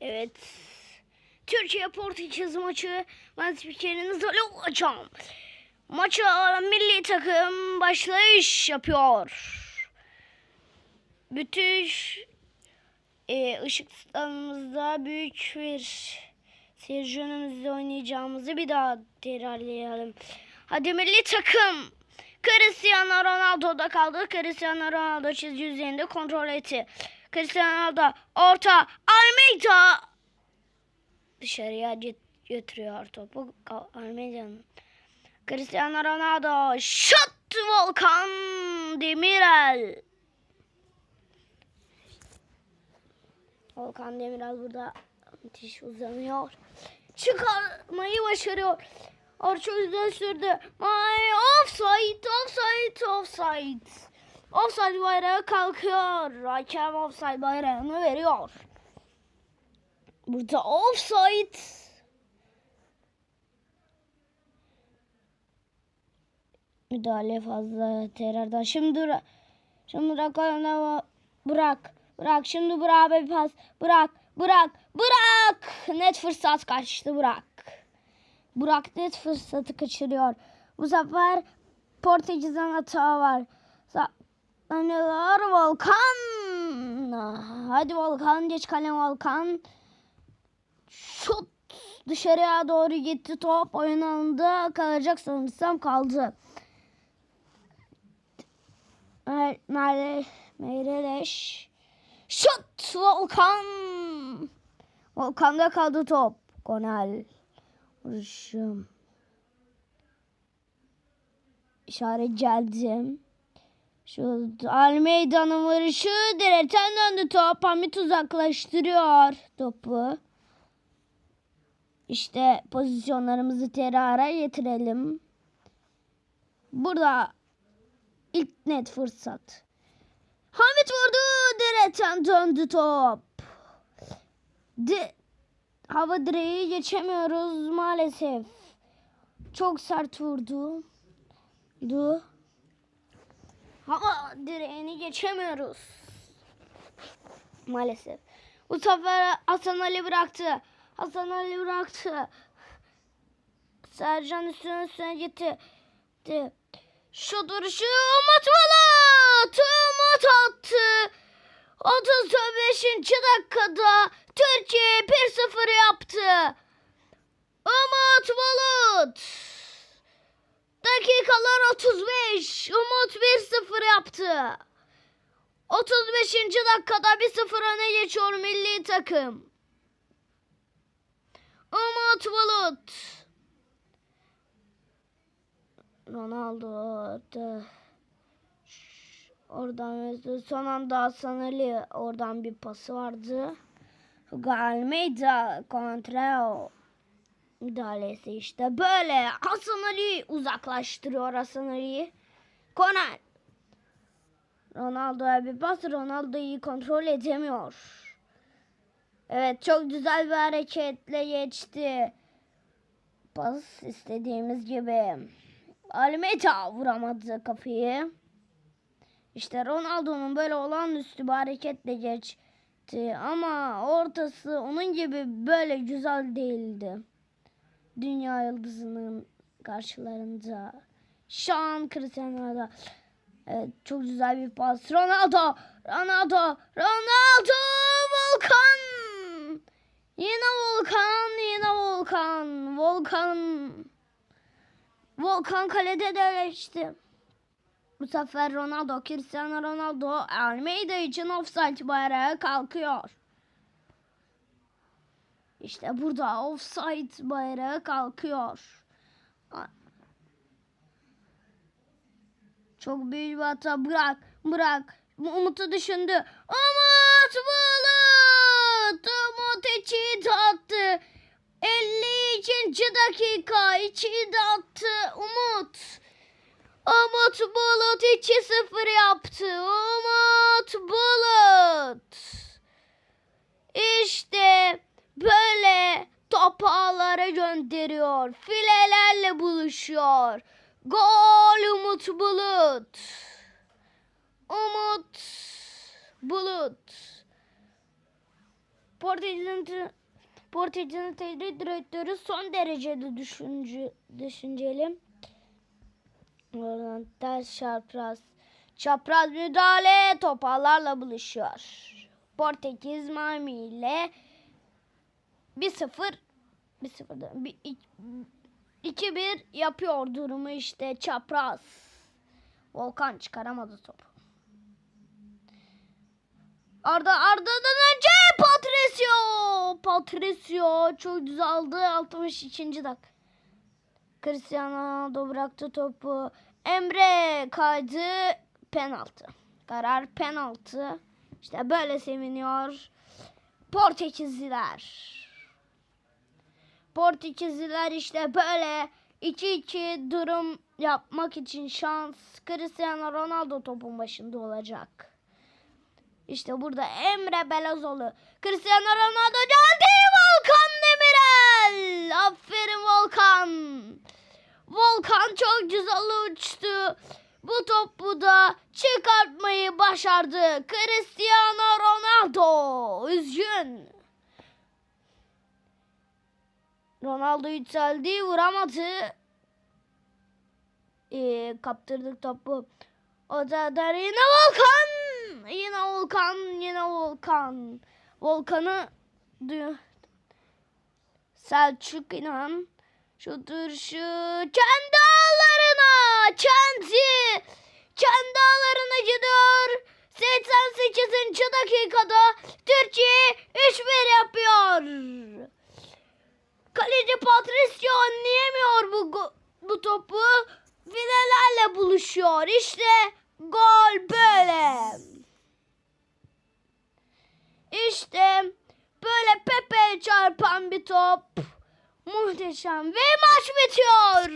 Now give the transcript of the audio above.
Evet. Türkiye Portekiz maçı. Ben spikeriniz Ali olacağım. Maça milli takım başlayış yapıyor. Bütün e, ışıklarımızda büyük bir seyirci oynayacağımızı bir daha tekrarlayalım. Hadi milli takım. Cristiano Ronaldo da kaldı. Cristiano Ronaldo çizgi üzerinde kontrol etti. Cristiano Ronaldo orta Almeida dışarıya götürüyor topu. Almeida'nın. Cristiano Ronaldo şut Volkan Demirel. Volkan Demirel burada müthiş uzanıyor. Çıkarmayı başarıyor. Arça yüzden sürdü. My offside, offside, offside. Offside bayrağı kalkıyor. Hakem offside bayrağını veriyor. Burada offside. Müdahale fazla tekrardan. Şimdi. Şimdi bırak ayağına bırak. Bırak şimdi bırak bir pas. Bırak. Bırak. Bırak. Net fırsat kaçtı bırak. Burak net fırsatı kaçırıyor. Bu sefer Portekiz'den hata var. Saklanıyor Volkan. Hadi Volkan geç kalem Volkan. Şut dışarıya doğru gitti top. Oyun alanında kalacak sanırsam kaldı. Meyreleş. Şut Volkan. Volkan'da kaldı top. Konel. Vuruşum. İşaret geldim. Şu Almeida'nın vuruşu direkten döndü top. Hamit uzaklaştırıyor topu. İşte pozisyonlarımızı terara getirelim. Burada ilk net fırsat. Hamit vurdu. Direkten döndü top. De hava direği geçemiyoruz maalesef. Çok sert vurdu. Du. Hava direğini geçemiyoruz. Maalesef. Bu sefer Hasan Ali bıraktı. Hasan Ali bıraktı. Sercan üstüne üstüne gitti. De. Şu duruşu Bulut. Umut attı. 35. dakikada Türkiye 1-0 yaptı. Umut Bulut. Dakikalar 35. Umut 1-0 yaptı. 35. dakikada 1-0 öne geçiyor milli takım. Umut Bulut. Ronaldo. Da. Oradan son anda Hasan Ali oradan bir pası vardı. Almeida kontra müdahalesi işte böyle Hasan Ali uzaklaştırıyor Hasan Ali'yi. Konan Ronaldo'ya bir pas Ronaldo'yu kontrol edemiyor. Evet çok güzel bir hareketle geçti. Pas istediğimiz gibi. Almeida vuramadı kapıyı. İşte Ronaldo'nun böyle olağanüstü bir hareketle geçti ama ortası onun gibi böyle güzel değildi. Dünya yıldızının karşılarında. Şu an Cristiano. Evet, çok güzel bir pas. Ronaldo, Ronaldo, Ronaldo, Volkan. Yine Volkan, yine Volkan. Volkan. Volkan kalede de geçti. Bu sefer Ronaldo, Cristiano Ronaldo Almeida için offside bayrağı kalkıyor. İşte burada offside bayrağı kalkıyor. Çok büyük bir hata. Bırak, bırak. Umut'u düşündü. Umut Bulut! Umut içi de attı. 52. dakika içi de attı Umut. Umut Bulut 2-0 yaptı. Umut Bulut. İşte böyle top ağlara gönderiyor. Filelerle buluşuyor. Gol Umut Bulut. Umut Bulut. Portekiz'in Portekiz'in teknik direktörü son derecede düşünce, düşünceli. Oradan ters çapraz. Çapraz müdahale topallarla buluşuyor. Portekiz Miami ile 1-0 1-0 2-1 yapıyor durumu işte çapraz. Volkan çıkaramadı topu. Arda Arda'dan önce Patricio. Patricio çok düzeldi 62. dakika. Cristiano Ronaldo bıraktı topu. Emre kaydı. Penaltı. Karar penaltı. İşte böyle seviniyor. Portekizliler. Portekizliler işte böyle 2-2 durum yapmak için şans Cristiano Ronaldo topun başında olacak. İşte burada Emre Belezoğlu. Cristiano Ronaldo geldi. Volkan Demirel. Aferin Volkan. Volkan çok güzel uçtu. Bu topu da çıkartmayı başardı. Cristiano Ronaldo. Üzgün. Ronaldo yükseldi. Vuramadı. Ee, kaptırdık topu. O da yine Volkan. Yine Volkan. Yine Volkan. Volkan'ı. Selçuk İnan. Şu duruşu kendi ağlarına. Kendi. Kendi ağlarına gidiyor. 88. dakikada Türkiye 3-1 yapıyor. Kaleci Patricio önleyemiyor bu, bu topu. Filelerle buluşuyor. İşte gol böyle. İşte böyle Pepe çarpan bir top. Muhteşem. Ve maç bitiyor.